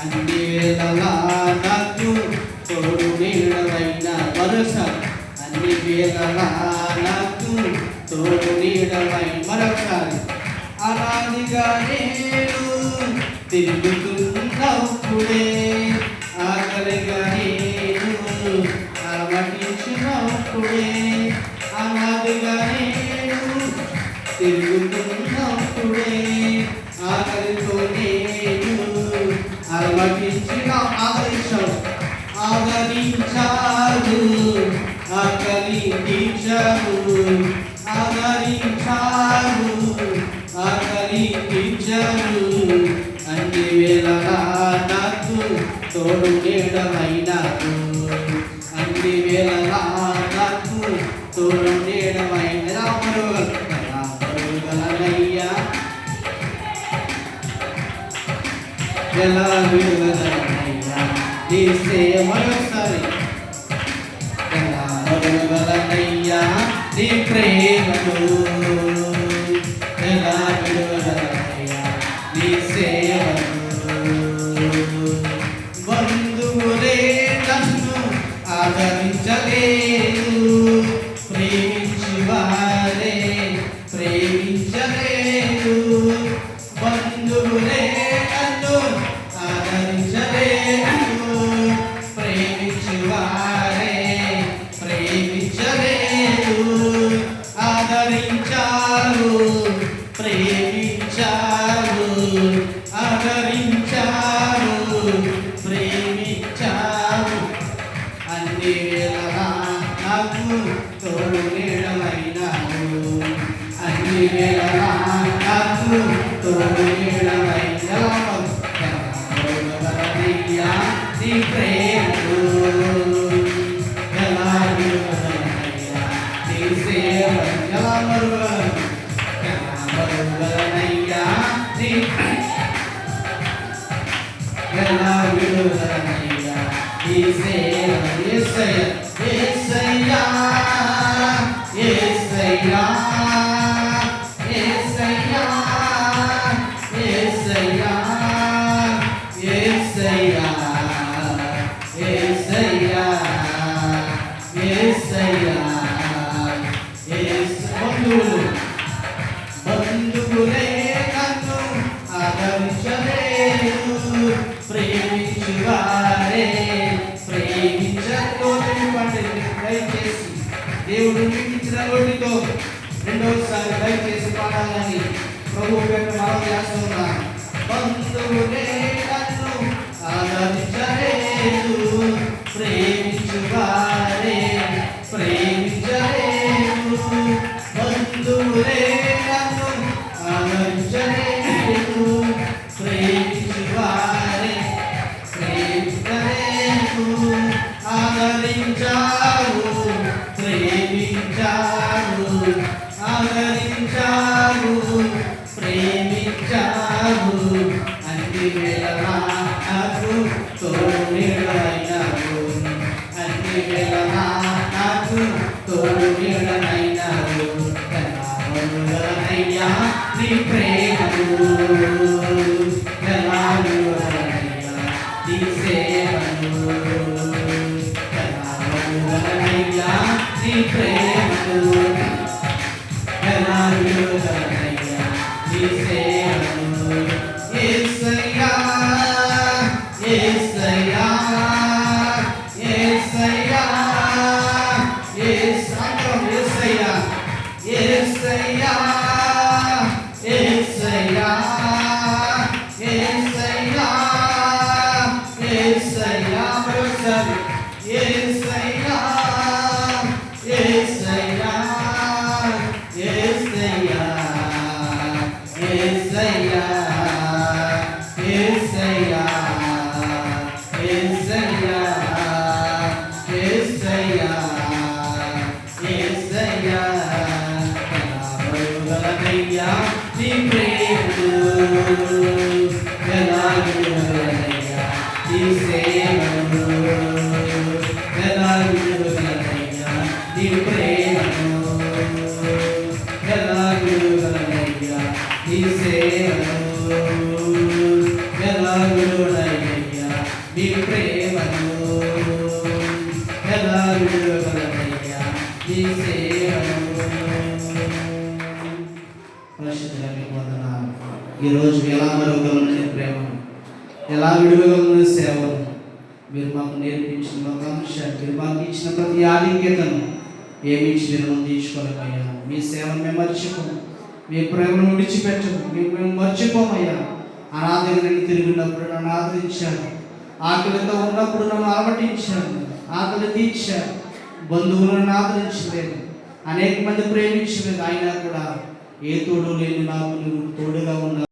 అన్ని వేళలా నాకు తోడు నీడవైన వరుస అన్ని వేళలా నాకు తోడు నీడవై మరొకసారి అలాదిగా నేను తిరుగుతున్నప్పుడే ఆకలిగా నేను అలమటించినప్పుడే అలాదిగా నేను తిరుగుతున్న ఆదరించాడు ఆకలి తీర్చావు అన్ని వేళలా నాకు తోడు నీడమైనాడు అన్ని వేళలా నాకు తోడు నీడమైన రామరుగలనయ్యా ఎలా విడుదలనయ్యా నీ సేవలొస్తాయి ఎలా నీ ప్రేమను ఎలా విడుదలనయ్యా నీ సేవను బంధువులే నన్ను ఆదరించలేదు తోడు నీడమైనావు అన్ని వేళలా నాకు తోడు నీడమైనావు ఎవరయ్యా నీ ప్రేమను ఎలా విడుదలయ్యా నీ దేవుడు మీకు ఇచ్చిన నోటితో రెండోసారి దయచేసి పాడాలని ప్రభు యొక్క మనం చేస్తున్నా బంధువులే నన్ను ఆదరించలేదు. ప్రేమించుగా ప్రేమను యేసయ్యా మరోసారి ఎలా విలువడయ్యా నీ ప్రేమను ఎలా విలువడయ్యా నీ సేవను ఈరోజు ఎలా మరొకరు ప్రేమను ఎలా విడువగలను సేవను మీరు మాకు నేర్పించిన ఒక అంశాన్ని మీరు మాకు ఇచ్చిన ప్రతి ఆధిక్యతను ఏమి ఇచ్చి నిర్ణయం తీసుకోలేమయ్యా మీ సేవను మేము మర్చిపోము మీ ప్రేమను విడిచిపెట్టము మేము మర్చిపోమయ్యా అనాథగిరిని తిరిగినప్పుడు నన్ను ఆదరించారు ఆకలితో ఉన్నప్పుడు నన్ను అలవటించారు ఆకలి తీర్చారు బంధువులను ఆదరించలేదు. అనేక మంది ప్రేమించలేదు. అయినా కూడా ఏ తోడు లేని నాకు నువ్వు తోడుగా ఉన్నారు